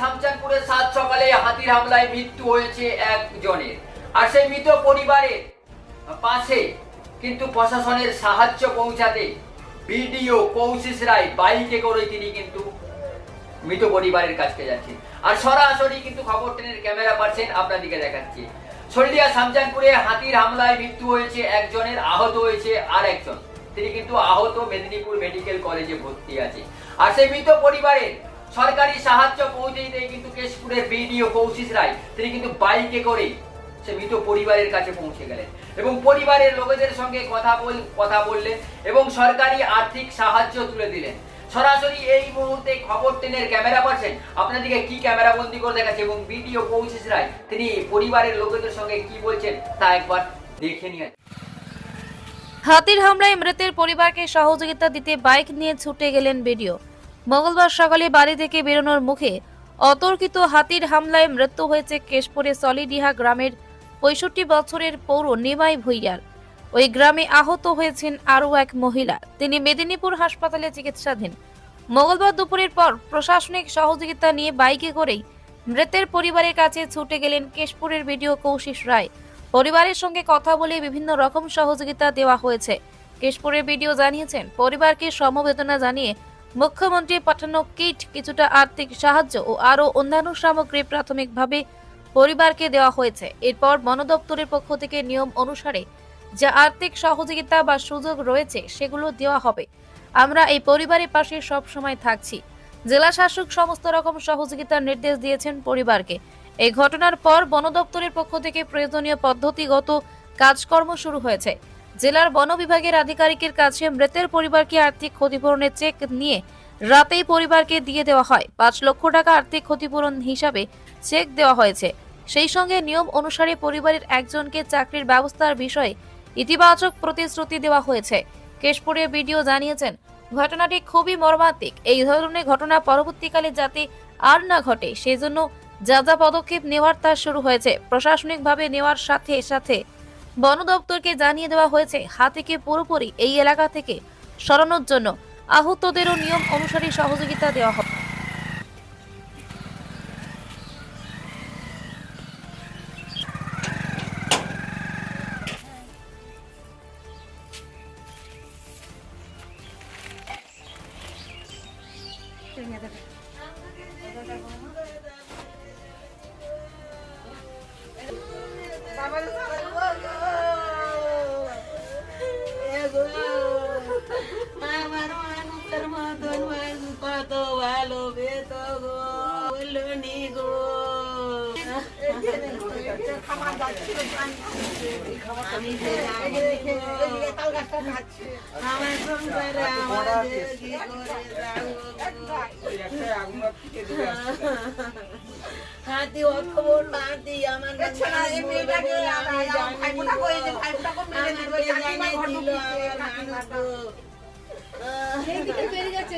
শামচানপুরে সাত সকালে হাতির হামলায় মৃত্যু হয়েছে একজনের। আর সেই মৃত পরিবারের পাশে কিন্তু প্রশাসনের সাহায্য পৌঁছাতে বিডিও কৌশিস রায় বাইকে করে তিনি কিন্তু মৃত পরিবারের কাছে যাচ্ছেন। আর সরাসরি কিন্তু খবর টেনের ক্যামেরা পাচ্ছেন আপনাদিকে দেখাচ্ছি। সল্লিয়া শামজানপুরে হাতির হামলায় মৃত্যু হয়েছে একজনের, আহত হয়েছে আর একজন তিনি কিন্তু আহত মেদিনীপুর মেডিকেল কলেজে ভর্তি আছে। আর সেই মৃত পরিবারের সরকারি সাহায্য পৌঁছে দিতে কিন্তু কেশপুরের বিডিও কৌশিস রায়, তিনি কিন্তু বাইকে করে সে মৃত পরিবারের কাছে পৌঁছে গেলেন। এবং পরিবারের লোকেদের সঙ্গে কথা বল, কথা বললেন এবং সরকারি আর্থিক সাহায্য তুলে দিলেন। সরাসরি এই মুহূর্তে খবর টেনের ক্যামেরা পাচ্ছেন। আপনাদেরকে কি ক্যামেরা বন্দি করে দেখাচ্ছে এবং বিডিও কৌশিস রায়, তিনি পরিবারের লোকেদের সঙ্গে কি বলছেন তা একবার দেখে নিয়ে হাতির হামলায় মৃতের পরিবারকে সহযোগিতা দিতে বাইক নিয়ে ছুটে গেলেন বিডিও। মঙ্গলবার সকালে বাড়ি থেকে বেরোনোর মুখে অতর্কিত হাতির হামলায় মৃত্যু হয়েছে কেশপুরে সলিডিহা গ্রামের পঁয়ষট্টি বছরের পৌর নিমাই ভুইয়ার। ওই গ্রামে আহত হয়েছেন আরও এক মহিলা। তিনি মেদিনীপুর হাসপাতালে চিকিৎসাধীন। মঙ্গলবার দুপুরের পর প্রশাসনিক সহযোগিতা নিয়ে বাইকে করেই মৃতের পরিবারের কাছে ছুটে গেলেন কেশপুরের বিডিও কৌশিস রায়। পরিবারের সঙ্গে কথা বলে বিভিন্ন রকম সহযোগিতা দেওয়া হয়েছে। কেশপুরের বিডিও জানিয়েছেন, পরিবারকে সমবেদনা জানিয়ে মুখ্যমন্ত্রী পাঠানো কিট কিছুটা আর্থিক সাহায্য ও আরও অন্যান্য সামগ্রী প্রাথমিকভাবে পরিবারকে দেওয়া হয়েছে। এরপর বন দপ্তরের পক্ষ থেকে নিয়ম অনুসারে যা আর্থিক সহযোগিতা বা সুযোগ রয়েছে সেগুলো দেওয়া হবে। আমরা এই পরিবারের পাশে সব সময় থাকছি। জেলা শাসক সমস্ত রকম সহযোগিতার নির্দেশ দিয়েছেন পরিবারকে। এই ঘটনার পর বন দপ্তরের পক্ষ থেকে প্রয়োজনীয় পদ্ধতিগত কাজকর্ম শুরু হয়েছে। জেলার বন বিভাগের আধিকারিকের কাছে মৃতের পরিবারকে আর্থিক ক্ষতিপূরণের চেক নিয়ে রাতেই পরিবারকে দিয়ে দেওয়া হয়। পাঁচ লক্ষ টাকা আর্থিক ক্ষতিপূরণ হিসাবে চেক দেওয়া হয়েছে। সেই সঙ্গে নিয়ম অনুসারে পরিবারের একজনকে চাকরির ব্যবস্থার বিষয়ে ইতিবাচক প্রতিশ্রুতি দেওয়া হয়েছে। কেশপুরে বিডিও জানিয়েছেন, ঘটনাটি খুবই মর্মান্তিক। এই ধরনের ঘটনা পরবর্তীকালে যাতে আর না ঘটে, সেজন্য যা যা পদক্ষেপ নেওয়ার তা শুরু হয়েছে। প্রশাসনিকভাবে নেওয়ার সাথে সাথে বন দপ্তরকে জানিয়ে দেওয়া হয়েছে, হাতিকে পুরোপুরি এই এলাকা থেকে সরানোর জন্য আহতদেরও নিয়ম অনুসারে সহযোগিতা দেওয়া হবে। বলনি গো? হাতি অত বড় হাতি আমার জানি জানিয়েছিল আমার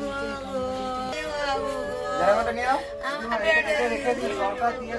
গো। আমার রেখে গো। সরকার বিডিও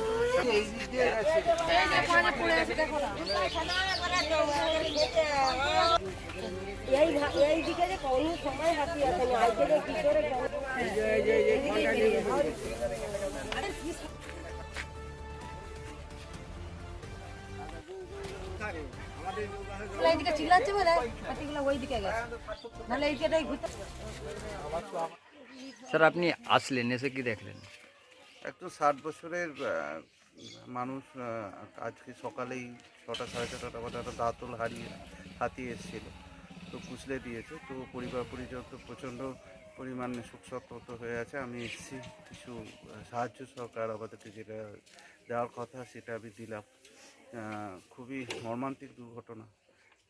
এই ভা- এই দিকে যে কোনো সময় হাতি আসে না আজকে যে কি করে এইদিকে চিল্লাচ্ছে বলে হাতিগুলো ওই দিকে গেছে নাহলে এইদিকেটাই ঘুরতে স্যার আপনি আসলেন এসে কি দেখলেন একটু ষাট বছরের আহ, মানুষ আজকে সকালেই ছটা সাড়ে ছটা একটা দাঁতল হারিয়ে, হাতিয়ে এসেছিল। তো কুচলে দিয়েছে। তো পরিবার পরিজন তো প্রচণ্ড পরিমাণে শোকসপ্ত হয়ে আছে। আমি এসেছি। কিছু সাহায্য সরকার আমাদেরকে যেটা দেওয়ার কথা সেটা আমি দিলাম। খুবই মর্মান্তিক দুর্ঘটনা।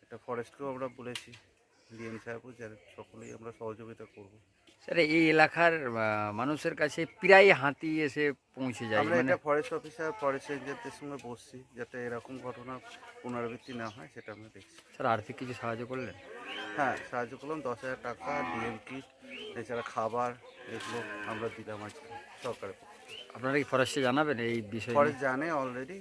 এটা ফরেস্টকেও আমরা বলেছি। ডিএম সাহেবও যারা সকলেই আমরা সহযোগিতা করব। স্যার এই এলাকার মানুষের কাছে প্রায় হাতি এসে পৌঁছে যায় আমরা মানে এটা ফরেস্ট অফিসার ফরেস্ট রেঞ্জারদের সঙ্গে বসছি যাতে এরকম ঘটনা পুনরাবৃত্তি না হয় সেটা আমরা দেখছি। স্যার আর্থিক কিছু সাহায্য করলেন? হ্যাঁ সাহায্য করলাম দশ হাজার টাকা ডিএম কিট এছাড়া খাবার এগুলো আমরা দিলাম আজকে সরকারের আপনারা কি ফরেস্টে জানাবেন এই বিষয়ে? ফরেস্ট জানে অলরেডি